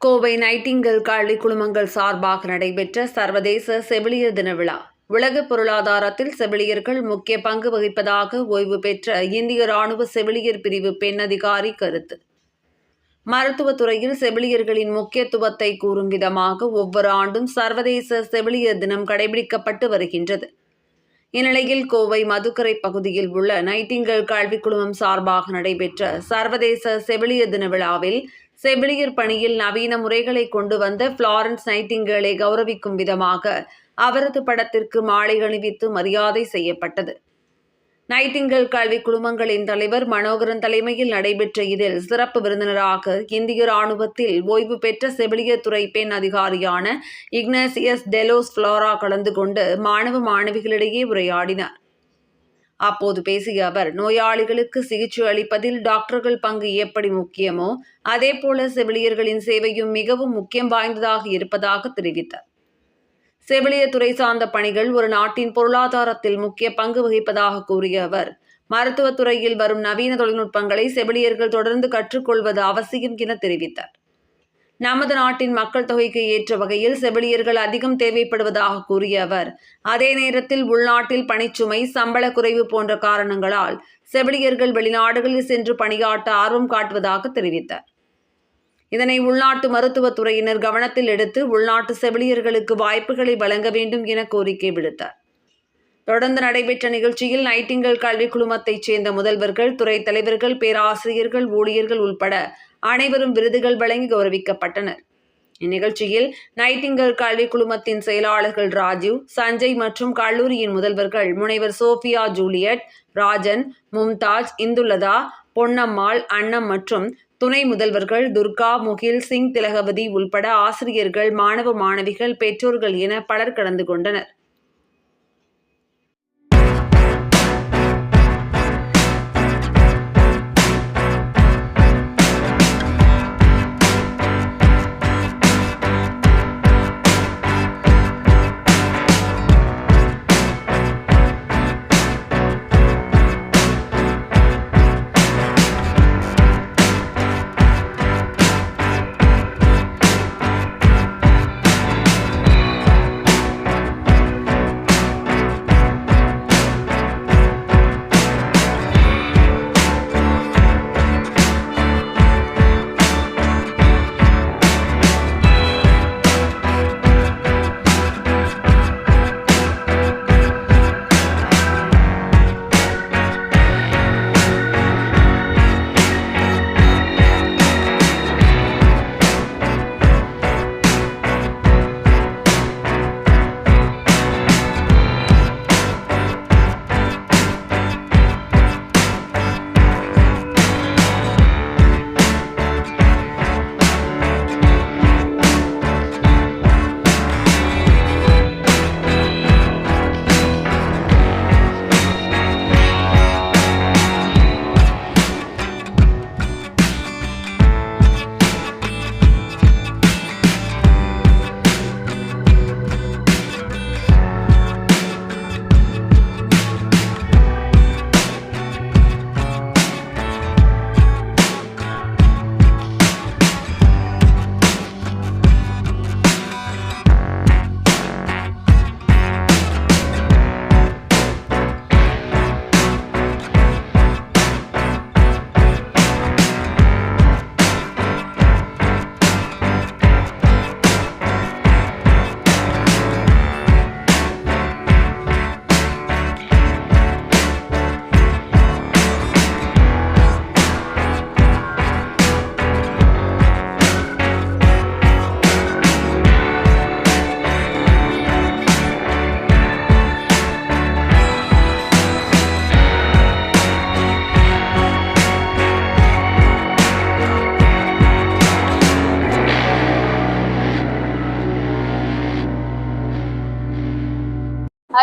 Kovai Nightingale கல்வி குழுமங்கள் சார்பாக நடைபெற்ற சர்வதேச செவிலியர் தின விழா. உலக பொருளாதாரத்தில் செவிலியர்கள் முக்கிய பங்கு வகிப்பதாக ஓய்வு பெற்ற இந்திய ராணுவ செவிலியர் பிரிவு பெண் அதிகாரி கருத்து. மருத்துவத்துறையில் செவிலியர்களின் முக்கியத்துவத்தை கூறும் விதமாக ஒவ்வொரு ஆண்டும் சர்வதேச செவிலியர் தினம் கடைபிடிக்கப்பட்டு வருகின்றது. இந்நிலையில் கோவை மதுக்கரை பகுதியில் உள்ள நைட்டிங்கல் கல்வி குழுமம் சார்பாக நடைபெற்ற சர்வதேச செவிலியர் தின விழாவில் செவிலியர் பணியில் நவீன முறைகளை கொண்டு வந்த ஃப்ளாரன்ஸ் நைட்டிங்கேலை கௌரவிக்கும் விதமாக அவரது படத்திற்கு மாலை அணிவித்து மரியாதை செய்யப்பட்டது. நைட்டிங்கல் கல்வி குழுமங்களின் தலைவர் மனோகரன் தலைமையில் நடைபெற்ற இதில் சிறப்பு விருந்தினராக இந்திய ராணுவத்தில் ஓய்வு பெற்ற செவிலியர் துறை பெண் அதிகாரியான இக்னேசியஸ் டெலோஸ் ஃப்ளோரா கலந்து கொண்டு மாணவ மாணவிகளிடையே உரையாடினார். அப்போது பேசிய அவர் நோயாளிகளுக்கு சிகிச்சை அளிப்பதில் டாக்டர்கள் பங்கு எப்படி முக்கியமோ அதேபோல செவிலியர்களின் சேவையும் மிகவும் முக்கியம் வாய்ந்ததாக இருப்பதாக தெரிவித்தார். செவிலியர் துறை சார்ந்த பணிகள் ஒரு நாட்டின் பொருளாதாரத்தில் முக்கிய பங்கு வகிப்பதாக கூறிய அவர் மருத்துவத் துறையில் வரும் நவீன தொழில்நுட்பங்களை செவிலியர்கள் தொடர்ந்து கற்றுக்கொள்வது அவசியம் என தெரிவித்தார். நமது நாட்டின் மக்கள் தொகைக்கு ஏற்ற வகையில் செவிலியர்கள் அதிகம் தேவைப்படுவதாக கூறிய அவர் அதே நேரத்தில் உள்நாட்டில் பணிச்சுமை சம்பள குறைவு போன்ற காரணங்களால் செவிலியர்கள் வெளிநாடுகளில் சென்று பணியாற்ற ஆர்வம் காட்டுவதாக தெரிவித்தார். இதனை உள்நாட்டு மருத்துவத்துறையினர் கவனத்தில் எடுத்து உள்நாட்டு செவிலியர்களுக்கு வாய்ப்புகளை வழங்க வேண்டும் என கோரிக்கை விடுத்தார். தொடர்ந்து நடைபெற்ற நிகழ்ச்சியில் நைட்டிங்கல் கல்வி குழுமத்தைச் சேர்ந்த முதல்வர்கள் துறை தலைவர்கள் பேராசிரியர்கள் ஊழியர்கள் உள்பட அனைவரும் விருதுகள் வழங்கி கௌரவிக்கப்பட்டனர். இந்நிகழ்ச்சியில் நைட்டிங்கல் கல்வி குழுமத்தின் செயலாளர்கள் ராஜீவ் சஞ்சய் மற்றும் கல்லூரியின் முதல்வர்கள் முனைவர் சோஃபியா ஜூலியட் ராஜன் மும்தாஜ் இந்துலதா பொன்னம்மாள் அன்னம் மற்றும் துணை முதல்வர்கள் துர்கா முகில் சிங் திலகவதி உள்பட ஆசிரியர்கள் மாணவ மாணவிகள் பெற்றோர்கள் என பலர் கலந்து கொண்டனர்.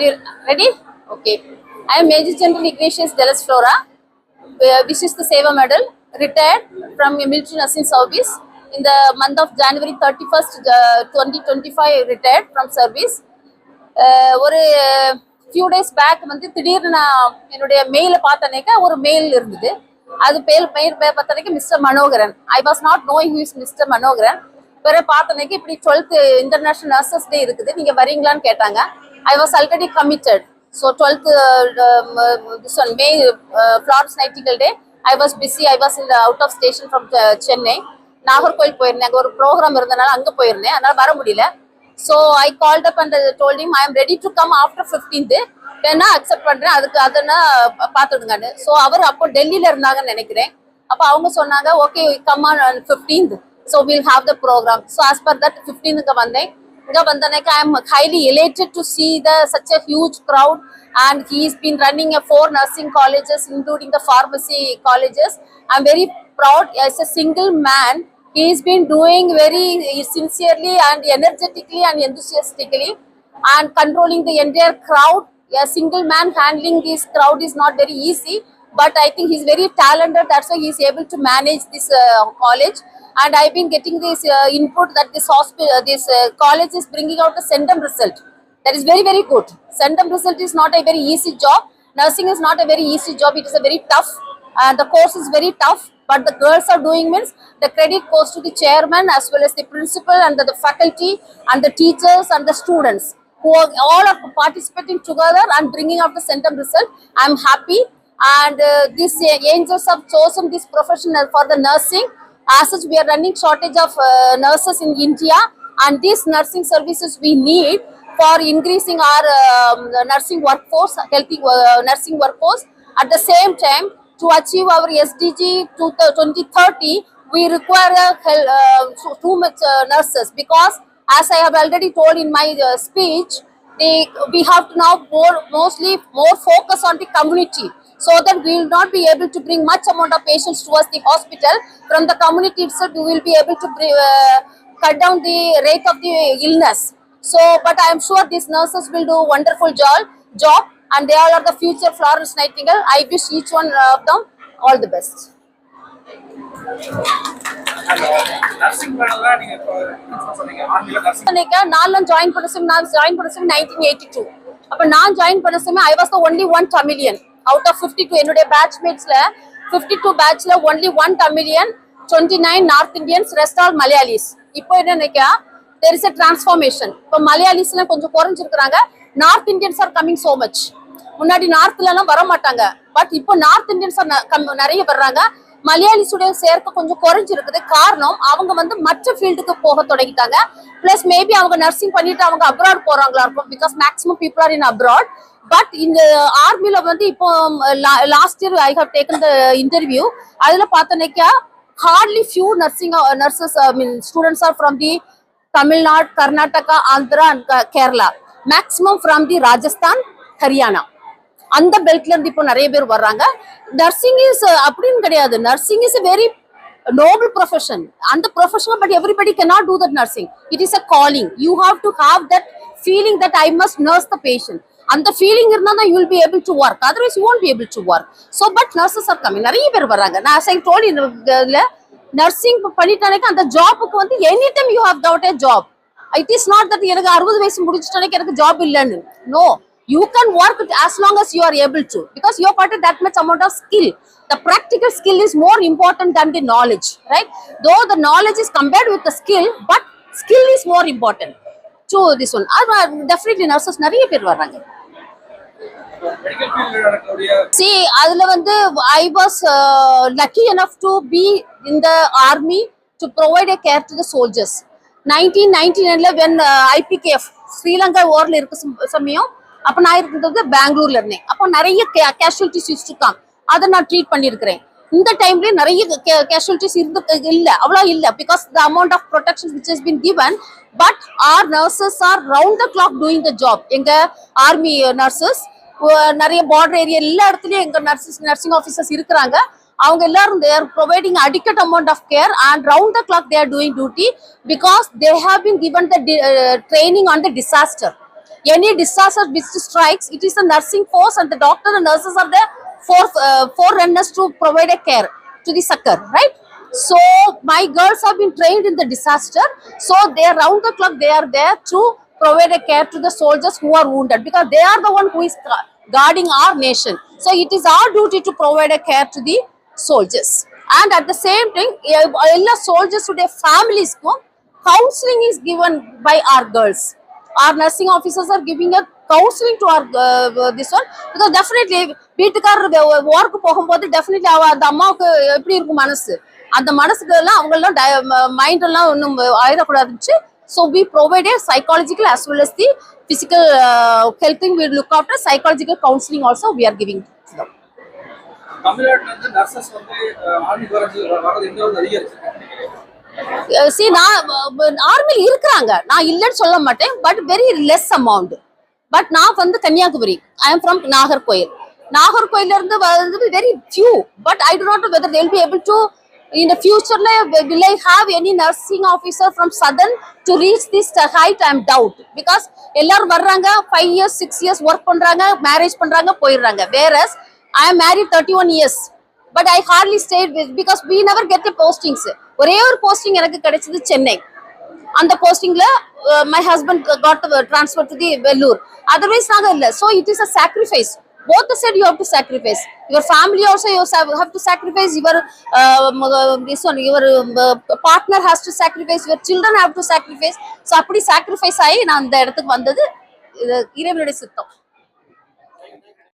Are you ready? Okay. I am Major General Ignatius Delas Flora, which is the Seva Medal, retired from military nursing service in the month of January 31st, uh, 2025, retired from service. ஒரு few days back வந்து திடீர்னு நான் என்னுடைய மெயிலை பார்த்தனேக்கா ஒரு mail இருந்தது அது பேர் mail பார்த்தனைக்கு mister Manoharan I was not knowing who is mister Manoharan பிறகு பார்த்தனைக்கு இப்படி டுவெல்த் இன்டர்நேஷனல் நர்சஸ் டே இருக்குது நீங்கள் வரீங்களான்னு கேட்டாங்க I was already committed so twelfth one May Florence Nightingale day I was busy I was இந்த out of station from Chennai Nagercoil போயிருந்தேன் அங்கே ஒரு ப்ரோக்ராம் இருந்தனால அங்கே போயிருந்தேன். அதனால் வர முடியல. So I called up and told him I am ready to come after fifteenth வேணா அக்செப்ட் பண்ணுறேன் அதுக்கு அதனா பார்த்துடுங்கன்னு ஸோ அவர் அப்போ டெல்லியில் இருந்தாங்கன்னு நினைக்கிறேன். அப்போ அவங்க சொன்னாங்க okay come on fifteenth so will have the program so as per that ஃபிஃப்டீனுக்கு வந்தேன். I am highly elated to see the such a huge crowd and he's been running a four nursing colleges including the pharmacy colleges. I'm very proud as a single man he's been doing very sincerely and energetically and enthusiastically and controlling the entire crowd. A single man handling this crowd is not very easy but I think he's very talented that's why he's able to manage this uh, college and i've been getting this uh, input that this hospital this uh, college is bringing out a sendum result. That is very very good. Sendum result is not a very easy job. Nursing is not a very easy job. It is a very tough and the course is very tough. But the girls are doing means the credit goes to the chairman as well as the principal and the, the faculty and the teachers and the students who are all are participating together and bringing out the centum result. I'm happy. And uh, these uh, angels have chosen this professional for the nursing as such we are running shortage of uh, nurses in india and these nursing services we need for increasing our um, nursing workforce healthy uh, nursing workforce. At the same time to achieve our SDG to 2030, we require uh, uh, too much uh, nurses because, as I have already told in my uh, speech, they, we have to now more, mostly more focus on the community so that we will not be able to bring much amount of patients towards the hospital. From the community itself, we will be able to bring, uh, cut down the rate of the illness. So, but I am sure these nurses will do wonderful job, job and they all are the future Florence Nightingale. I wish each one of them all the best. Nursing மேடம்லாம் நீங்க இப்போ சொன்னீங்க ஆர்மில nursing அன்னைக்கு நான் join பண்ண சமயம் நான் join பண்ண சமயம் நைன்டீன் எயிட்டி டூ அப்போ நான் ஜாயின் பண்ண சமயம் I was the only one Tamilian out of fifty two என்னுடைய பேட்ச்மேட்ஸ்ல fifty two பேட்ச்ல only one Tamilian twenty nine north Indians rest all Malayalis இப்போ என்ன நினைக்கா தெர் இஸ் அ டிரான்ஸ்ஃபார்மேஷன் இப்போ மலையாளிஸ்லாம் கொஞ்சம் குறைஞ்சிருக்கிறாங்க. North Indians are coming so much முன்னாடி நார்த்லலாம் வர மாட்டாங்க பட் இப்போ நார்த் இந்தியன்ஸ் நிறைய வர்றாங்க. மலையாளிஸுடைய சேர்க்கை கொஞ்சம் குறைஞ்சிருக்குது. காரணம் அவங்க வந்து மற்ற ஃபீல்டுக்கு போக தொடங்கிட்டாங்க. பிளஸ் மேபி அவங்க நர்சிங் பண்ணிட்டு அவங்க அப்ராட் போறாங்களா இருக்கும். Because maximum people are in abroad but இந்த ஆர்மியில வந்து இப்போ last year I have taken the interview அதுல பார்த்தோன்னேக்கா hardly few nursing nurses I mean students are from the Tamil Nadu Karnataka Andhra and Kerala maximum from the Rajasthan Haryana அந்த பெல்ட்ல இருந்து இப்போ நிறைய பேர் வர்றாங்க. நர்சிங் இஸ் அப்படின்னு கிடையாது. Nursing is very noble profession அந்த profession but everybody cannot do that nursing it is a calling you have to have that feeling that I must nurse the patient அந்த ஃபீலிங் இருந்தா தான் you will be able to work otherwise you won't be able to work so but nurses are coming நிறைய பேர் வராங்க நான் சை toll இதில் nursing பண்ணிட்டானே அந்த ஜாபுக்கு வந்து any time you have doubt a job it is not that எனக்கு அறுபது வயசு முடிச்சிட்டானே எனக்கு ஜாப் இல்லைன்னு. No you can work it as long as you are able to because you are part of that much amount of skill the practical skill is more important than the knowledge right though the knowledge is compared with the skill but skill is more important to this one அது definitely nurses நிறைய பேர் வர்றாங்க medical ஃபீல்டில் நடக்கக்கூடிய see அதுல வந்து i was uh, lucky enough to be in the army to provide a care to the soldiers 1999ல when uh, IPKF Sri Lanka வார்ல இருக்க சம- சமயம் அப்ப நான் இருக்கிறது பெங்களூர்ல இருந்தேன் அப்போ நிறைய கேஷுவலிட்டிஸ் இருக்காங்க அதை நான் ட்ரீட் பண்ணிருக்கிறேன் இந்த டைம்லயே நிறைய கேஷுவலிட்டிஸ் இருந்து இல்ல. அவ்வளோ இல்ல. Because the amount of protection which has been given but our nurses are round the clock doing the job எங்க ஆர்மி நர்சஸ் நிறைய பார்டர் ஏரியா எல்லா இடத்துலயும் எங்க நர்சஸ் நர்சிங் ஆஃபீஸர்ஸ் இருக்கிறாங்க. அவங்க எல்லாரும் they're providing adequate amount of care and round the clock they're doing duty because they have been given the training on the disaster any disaster which strikes, it is the nursing force and the doctor and nurses are there for uh, forerunners to provide a care to the sucker, right? So my girls have been trained in the disaster. So they are round the clock, they are there to provide a care to the soldiers who are wounded because they are the one who is guarding our nation. So it is our duty to provide a care to the soldiers. And at the same time, eh, all soldiers to their families, counseling is given by our girls. Our nursing officers are giving a counselling to our this one because definitely வீட்டுக்காரர் ஒர்க்கு போகும்போது definitely அவ அந்த அம்மாவுக்கு எப்படி இருக்கும் மனசு அந்த மனசுக்கு எல்லாம் அவங்கெல்லாம் மைண்ட் எல்லாம் ஒன்றும் ஆயிடக்கூடாதுச்சு so we provide psychological as well as the physical health thing we look after psychological counselling also we are giving தமிழ்நாட்டில் சி நான் ஆர்மியில் இருக்கிறாங்க. நான் இல்லைன்னு சொல்ல மாட்டேன் but very less amount but நான் வந்து Kanyakumari. I am from Nagercoil. நாகர்கோயில இருந்து வந்து very few but I do not whether they'll be able to இந்த ஃபியூச்சர்ல will I have any nursing officer from southern to reach this height I am doubt because எல்லாரும் வர்றாங்க five years six years work பண்றாங்க marriage பண்றாங்க போயிடுறாங்க. வேற I am married thirty one years but I hardly stayed with because we never get the postings ஒரே ஒரு posting எனக்கு கிடைச்சது சென்னை அந்த போஸ்டிங்ல my husband got transfer to the Vellore otherwise நாங்க இல்ல so it is a sacrifice both the said you have to sacrifice your family also you have to sacrifice your uh, this one your uh, partner has to sacrifice your children have to sacrifice so அப்படி sacrifice ஆகி நான் அந்த இடத்துக்கு வந்தது இது இறைவனுடைய சித்தம்